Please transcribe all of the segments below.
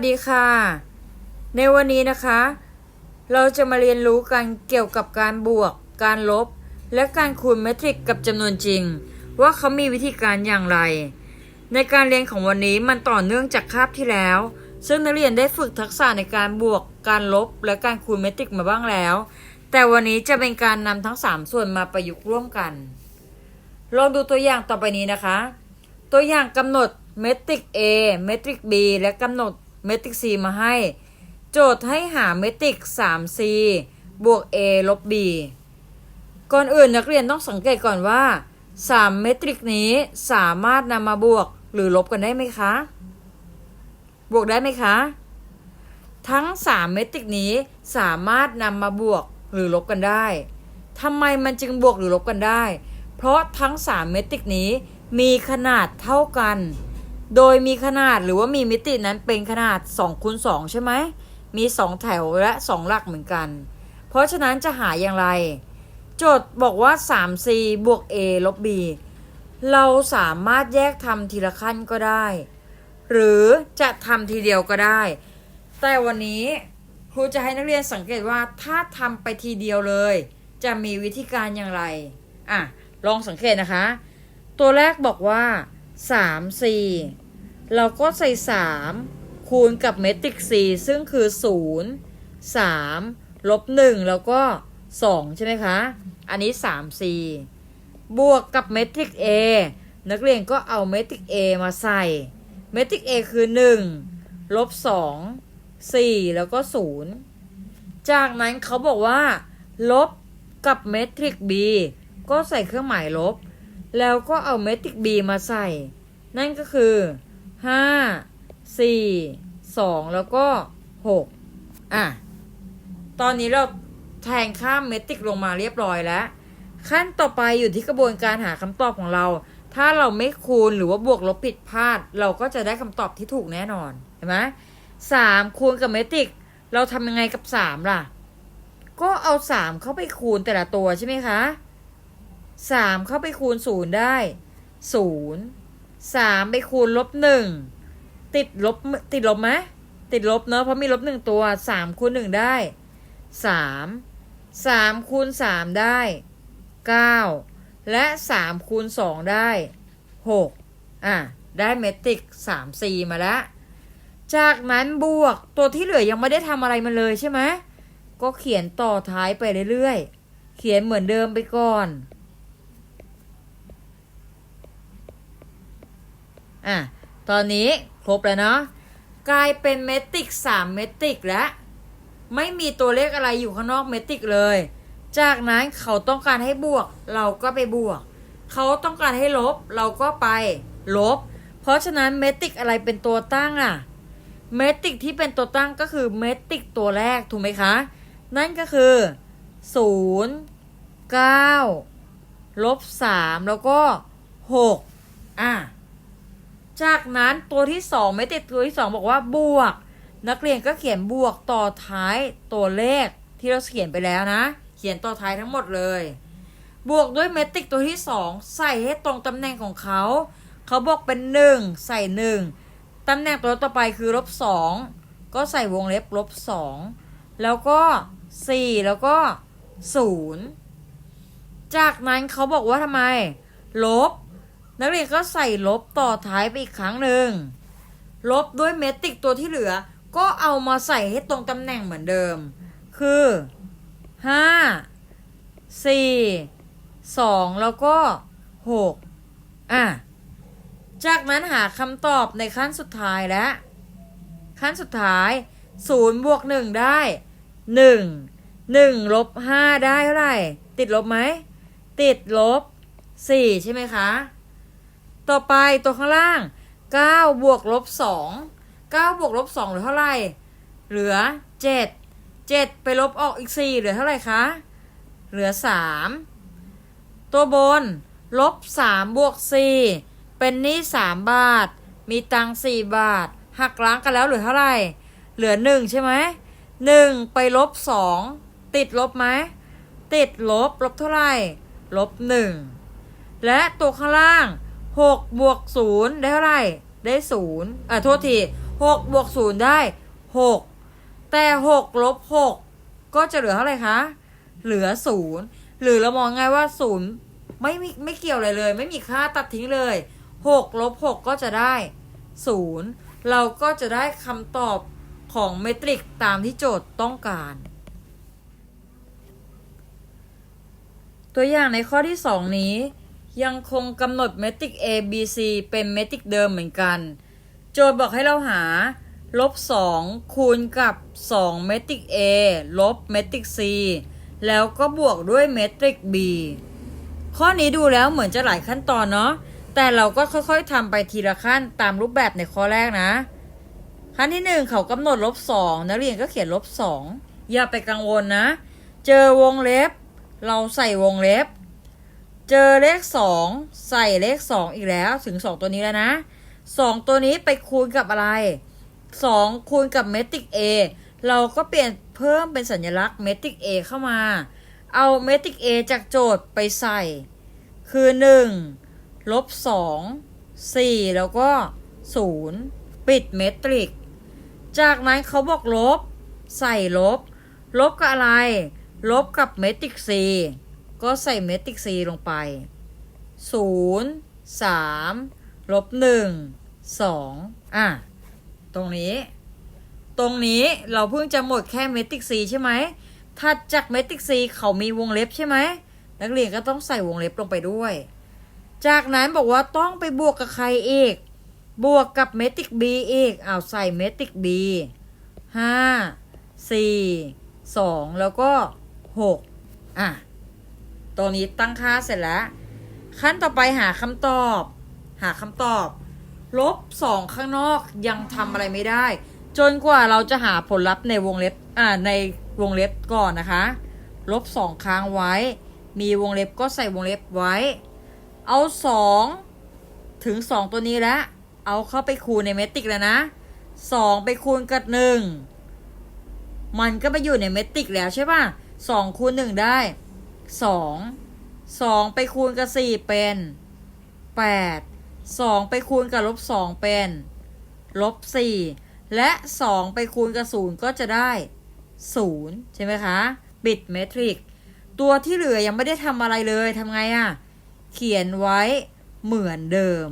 วัสดีค่ะ ในวันนี้นะคะ เราจะมาเรียนรู้กันเกี่ยวกับการบวก การลบ และการคูณเมตริกกับจำนวนจริง ว่าเขามีวิธีการอย่างไร ในการเรียนของวันนี้มันต่อเนื่องจากคาบที่แล้ว ซึ่งนักเรียนได้ฝึกทักษะในการบวก การลบ และการคูณเมตริกมาบ้างแล้ว แต่วันนี้จะเป็นการนำทั้ง 3 ส่วนมาประยุกต์ร่วมกัน ลองดูตัวอย่างต่อไปนี้นะคะ ตัวอย่างกำหนดเมตริก A เมตริก B และกำหนด เมตริก C มาให้ โจทย์ให้หาเมตริก 3C บวก A ลบ B ก่อนอื่นนักเรียนต้องสังเกตก่อนว่า 3 เมตริกนี้สามารถนำมาบวกหรือลบกันได้ไหมคะ บวกได้ไหมคะ ทั้ง 3 เมตริกนี้สามารถนำมาบวกหรือลบกันได้ทำไมมันจึงบวกหรือลบกันได้ เพราะทั้ง 3 เมตริกนี้มีขนาดเท่ากัน โดยมีขนาดหรือว่ามีมิตินั้นเป็นขนาด2คูณ2ใช่ไหม มี 2 แถวและ 2 หลักเหมือนกัน เพราะฉะนั้นจะหาอย่างไร โจทย์บอกว่า 3c บวก a ลบ b เราสามารถแยกทำทีละขั้นก็ได้ หรือจะทำทีเดียวก็ได้ แต่วันนี้ครูจะให้นักเรียนสังเกตว่าถ้าทำไปทีเดียวเลย จะมีวิธีการอย่างไร อะ ลองสังเกตนะคะ ตัวแรกบอกว่า 3 4เราก็ใส่3คูณกับเมตริก4ซึ่งคือ0 3ลบ1แล้วก็2ใช่ไหมคะ อันนี้3 4บวกกับเมตริก A นักเรียนก็เอาเมตริก A มาใส่ เมตริก A คือ1ลบ2 4แล้วก็0จากนั้นเขาบอกว่า ลบกับเมตริก B ก็ใส่เครื่องหมายลบ แล้วก็เอาเมตริก B มาใส่ นั่นก็คือ5 4 2แล้วก็6อะ ตอนนี้เราแทงข้ามเมตริกลงมาเรียบร้อยแล้ว ขั้นต่อไปอยู่ที่กระบวนการหาคำตอบของเรา ถ้าเราไม่คูณหรือว่าบวกลบผิดพลาด เราก็จะได้คำตอบที่ถูกแน่นอน เห็นไหมสามคูณกับเมตริก เราทำยังไงกับสามล่ะ ก็เอาสามเข้าไปคูณแต่ละตัวใช่ไหมคะ สามเข้าไปคูณศูนย์ได้ศูนย์สามไปคูณลบหนึ่งติดลบติดลบไหมติดลบเนอะเพราะมีลบหนึ่งตัวสามคูณหนึ่งได้สามสามคูณสามได้เก้าและสามคูณสองได้หกอะได้เมตริกสามสี่มาแล้ว จากนั้นบวกตัวที่เหลือยังไม่ได้ทำอะไรมันเลยใช่ไหมก็เขียนต่อท้ายไปเรื่อยๆ เขียนเหมือนเดิมไปก่อน อะตอนนี้ครบแล้วเนาะกลายเป็นเมตริก3เมตริกแล้วไม่มีตัวเลขอะไรอยู่ข้างนอกเมตริกเลย จากนั้นเขาต้องการให้บวก เราก็ไปบวก เขาต้องการให้ลบ เราก็ไปลบ เพราะฉะนั้นเมตริกอะไรเป็นตัวตั้งอะเมตริกที่เป็นตัวตั้งก็คือเมตริกตัวแรกถูกไหมคะ นั่นก็คือ0 9ลบ3แล้วก็6อะ จากนั้นตัวที่2เมติกตัวที่2บอกว่าบวก นักเรียนก็เขียนบวกต่อท้ายตัวเลขที่เราเขียนไปแล้วนะ เขียนต่อท้ายทั้งหมดเลย บวกด้วยเมตริกตัวที่2ใส่ให้ตรงตำแหน่งของเขา เขาบอกเป็น1ใส่1ตำแหน่งตัวต่อไปคือลบ2ก็ใส่วงเล็บลบ2แล้วก็4แล้วก็0จากนั้นเขาบอกว่าทำไม ลบ นักเรียนก็ใส่ลบต่อท้ายไปอีกครั้งหนึ่ง ลบด้วยเมตริกตัวที่เหลือ ก็เอามาใส่ให้ตรงตำแหน่งเหมือนเดิม คือ5 4 2แล้วก็6อะ จากนั้นหาคำตอบในขั้นสุดท้ายแล้วขั้นสุดท้าย0บวก1ได้1 1ลบ5ได้เท่าไหร่ ติดลบไหม ติดลบ4ใช่ไหมคะ ต่อไปตัวข้างล่าง 9 บวกลบ 2 9 บวกลบ 2 เหลือเท่าไหร่ เหลือ 7 7 ไปลบออกอีก 4 เหลือเท่าไหร่คะ เหลือ 3 ตัวบน ลบ 3 บวก 4 เป็นหนี้ 3 บาท มีตังค์4บาท หักล้างกันแล้วเหลือเท่าไหร่ เหลือ 1 ใช่ไหม 1 ไปลบ 2 ติดลบไหม ติดลบ ลบเท่าไหร่ ลบ 1 และตัวข้างล่าง 6บวก0ได้เท่าไหร่ได้0อะโทษทีหกบวกศูนย์ได้หกแต่หกลบหกก็จะเหลือเท่าไหร่คะ เหลือศูนย์หรือเรามองไงายว่าศูนย์ไม่มีไม่เกี่ยวอะไรเลย ไม่มีค่าตัดทิ้งเลยหกลบหกก็จะได้ศูนย์เราก็จะได้คำตอบของเมตริกตามที่โจทย์ต้องการ ตัวอย่างในข้อที่2นี้ ยังคงกำหนดเมตริก A B C เป็นเมตริกเดิมเหมือนกัน โจทย์บอกให้เราหาลบ 2 คูณกับ 2 เมตริก A ลบเมตริก C แล้วก็บวกด้วยเมตริก B ข้อนี้ดูแล้วเหมือนจะหลายขั้นตอนเนาะแต่เราก็ค่อยๆทำไปทีละขั้นตามรูปแบบในข้อแรกนะ ขั้นที่หนึ่งเขากำหนดลบสองนักเรียนก็เขียนลบสองอย่าไปกังวลนะ เจอวงเล็บ เราใส่วงเล็บ เจอเลขสองใส่เลขสองอีกแล้วถึงสองตัวนี้แล้วนะสองตัวนี้ไปคูณกับอะไรสองคูณกับเมตริก A เราก็เปลี่ยนเพิ่มเป็นสัญลักษณ์เมตริก A เข้ามา เอาเมตริก A จากโจทย์ไปใส่ คือ1ลบ2 4แล้วก็0ปิดเมตริก จากนั้นเขาบอกลบ ใส่ลบ ลบกับอะไร ลบกับเมตริก C ก็ใส่เมตริก C ลงไป 0 3ลบ1 2อะ ตรงนี้ ตรงนี้เราเพิ่งจะหมดแค่เมตริก C ใช่ไหมถัดจากเมตริก C เขามีวงเล็บใช่ไหม นักเรียนก็ต้องใส่วงเล็บลงไปด้วย จากนั้นบอกว่าต้องไปบวกกับใครอีก บวกกับเมตริก B อีกอ้าวใส่เมตริก B ห้าสี่สองแล้วก็หกอะ ตรงนี้ตั้งค่าเสร็จแล้ว ขั้นต่อไปหาคำตอบ หาคำตอบ ลบสองข้างนอกยังทำอะไรไม่ได้ จนกว่าเราจะหาผลลัพธ์ในวงเล็บอ่าในวงเล็บก่อนนะคะ ลบสองค้างไว้ มีวงเล็บก็ใส่วงเล็บไว้ เอาสองถึงสองตัวนี้แล้วเอาเข้าไปคูณในเมตริกแล้วนะสองไปคูณกับหนึ่งมันก็ไปอยู่ในเมตริกแล้วใช่ป่ะสองคูณหนึ่งได้ สองสองไปคูณกับสี่เป็นแปดสองไปคูณกับลบสองเป็นลบสี่และสองไปคูณกับศูนย์ก็จะได้ศูนย์ใช่ไหมคะปิดเมตริกตัวที่เหลือยังไม่ได้ทำอะไรเลยทำไงอะ่ะ เขียนไว้เหมือนเดิม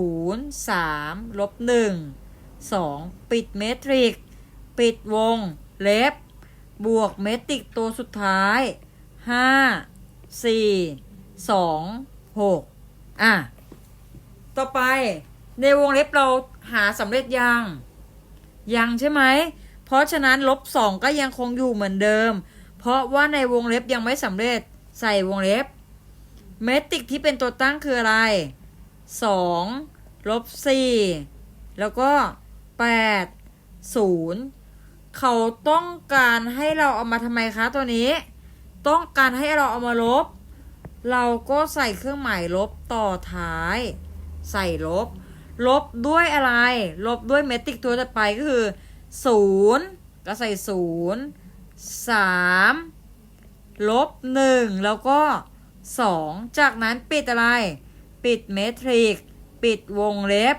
0 3 ลบ 1 2 ปิดเมตริก ปิดวง เล็บ บวกเมตริกตัวสุดท้าย 5 4 2 6อะ ต่อไปในวงเล็บเราหาสำเร็จยัง ยังใช่ไหม เพราะฉะนั้นลบ2ก็ยังคงอยู่เหมือนเดิม เพราะว่าในวงเล็บยังไม่สำเร็จใส่วงเล็บ เมตริกที่เป็นตัวตั้งคืออะไร2ลบ4แล้วก็8 0เขาต้องการให้เราเอามาทำไมคะตัวนี้ ต้องการให้เราเอามาลบ เราก็ใส่เครื่องหมายลบต่อท้าย ใส่ลบ ลบด้วยอะไร ลบด้วยเมตริกตัวต่อไปก็คือ0ก็ใส่0 3ลบ1แล้วก็2จากนั้นปิดอะไร ปิดเมตริก ปิดวงเล็บ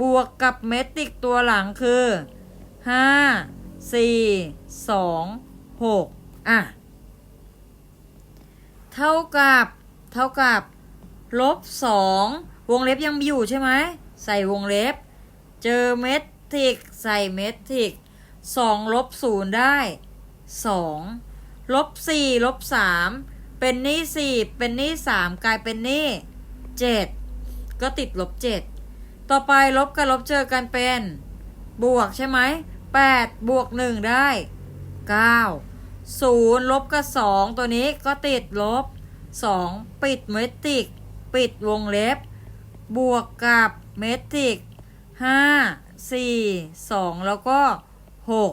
บวกกับเมตริกตัวหลังคือ5 4 2 6อะ เท่ากับ เท่ากับ ลบ2วงเล็บยังมีอยู่ใช่ไหม ใส่วงเล็บ เจอเมตริก ใส่เมตริก2ลบ0ได้2ลบ4ลบ3เป็นหนี้4เป็นหนี้3กลายเป็นหนี้7ก็ติดลบ7ต่อไปลบกับลบเจอกันเป็น บวกใช่ไหม8บวก1ได้เก้า 9 0ลบกับ2ตัวนี้ก็ติดลบ2ปิดเมตริก ปิดวงเล็บ บวกกับเมตริก5 4 2แล้วก็6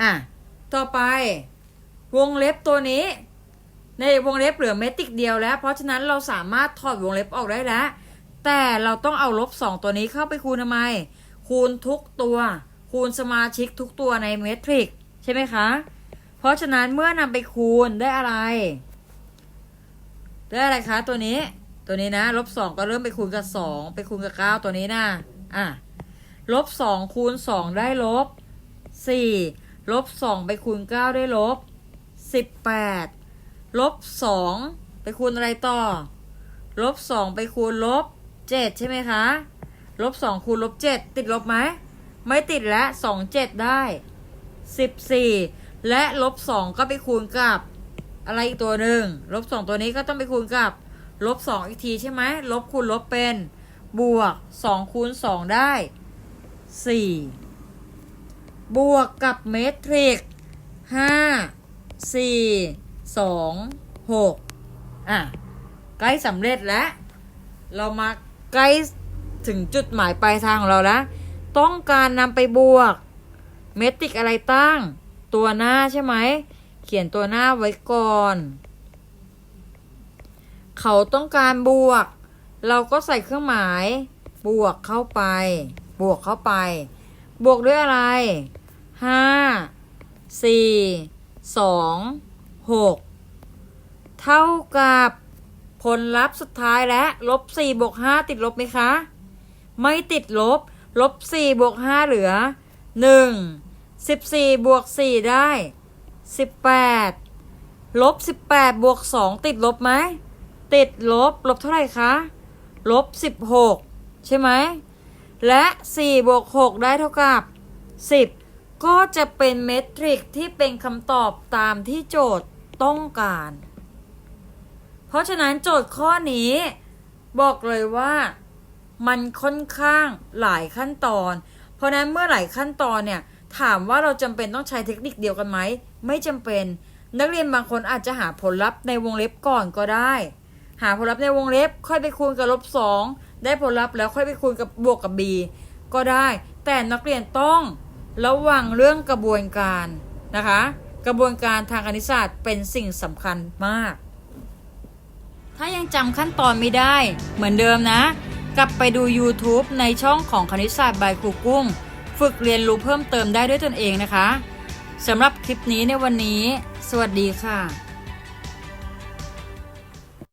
อะ ต่อไป วงเล็บตัวนี้ ในวงเล็บเหลือเมตริกเดียวแล้ว เพราะฉะนั้นเราสามารถถอดวงเล็บออกได้แล้ว แต่เราต้องเอาลบสองตัวนี้เข้าไปคูณทำไม คูณทุกตัว คูณสมาชิกทุกตัวในเมตริกใช่ไหมคะ เพราะฉะนั้นเมื่อนำไปคูณได้อะไร ได้อะไรคะ ตัวนี้ ตัวนี้นะลบสองก็เริ่มไปคูณกับสองไปคูณกับเก้าตัวนี้นะอะลบสองคูณสองได้ลบสี่ลบสองไปคูณเก้าได้ลบสิบแปดลบสองไปคูณอะไรต่อ ลบสองไปคูณลบเจ็ดใช่ไหมคะ ลบสองคูณลบเจ็ดติดลบไหม ไม่ติดแล้วสองเจ็ดได้สิบสี่และลบสองก็ไปคูณกับ อะไรอีกตัวหนึ่งลบสองตัวนี้ก็ต้องไปคูณกับลบสองอีกทีใช่ไหมลบคูณลบเป็นบวกสองคูณสองได้สี่บวกกับเมตริกห้าสี่สองหกอะใกล้สำเร็จแล้ว เรามาใกล้ ถึงจุดหมายปลายทางของเราแล้วต้องการนำไปบวก เมตริกอะไรตั้ง ตัวหน้าใช่ไหม เขียนตัวหน้าไว้ก่อน เขาต้องการบวก เราก็ใส่เครื่องหมาย บวกเข้าไป บวกเข้าไป บวกด้วยอะไรห้าสี่สองหกเท่ากับผลลัพธ์สุดท้ายและลบสี่บวกห้าติดลบไหมคะ ไม่ติดลบ ลบสี่บวกห้าเหลือหนึ่งสิบสี่บวกสี่ได้สิบแปดลบสิบแปดบวกสองติดลบไหมติดลบ ลบเท่าไหร่คะลบสิบหกใช่ไหมและสี่บวกหกได้เท่ากับสิบก็จะเป็นเมตริกที่เป็นคำตอบตามที่โจทย์ต้องการ เพราะฉะนั้นโจทย์ข้อนี้บอกเลยว่า มันค่อนข้างหลายขั้นตอน เพราะนั้นเมื่อหลายขั้นตอนเนี่ยถามว่าเราจำเป็นต้องใช้เทคนิคเดียวกันไหม ไม่จำเป็น นักเรียนบางคนอาจจะหาผลลัพธ์ในวงเล็บก่อนก็ได้ หาผลลัพธ์ในวงเล็บ ค่อยไปคูณกับลบสองได้ผลลัพธ์แล้วค่อยไปคูณกับบวกกับ b ก็ได้ แต่นักเรียนต้องระวังเรื่องกระบวนการนะคะ กระบวนการทางคณิตศาสตร์เป็นสิ่งสำคัญมาก ถ้ายังจำขั้นตอนไม่ได้เหมือนเดิมนะ กลับไปดู YouTube ในช่องของคณิตศาสตร์บายครูกุ้ง ฝึกเรียนรู้เพิ่มเติมได้ด้วยตนเองนะคะสำหรับคลิปนี้ในวันนี้ สวัสดีค่ะ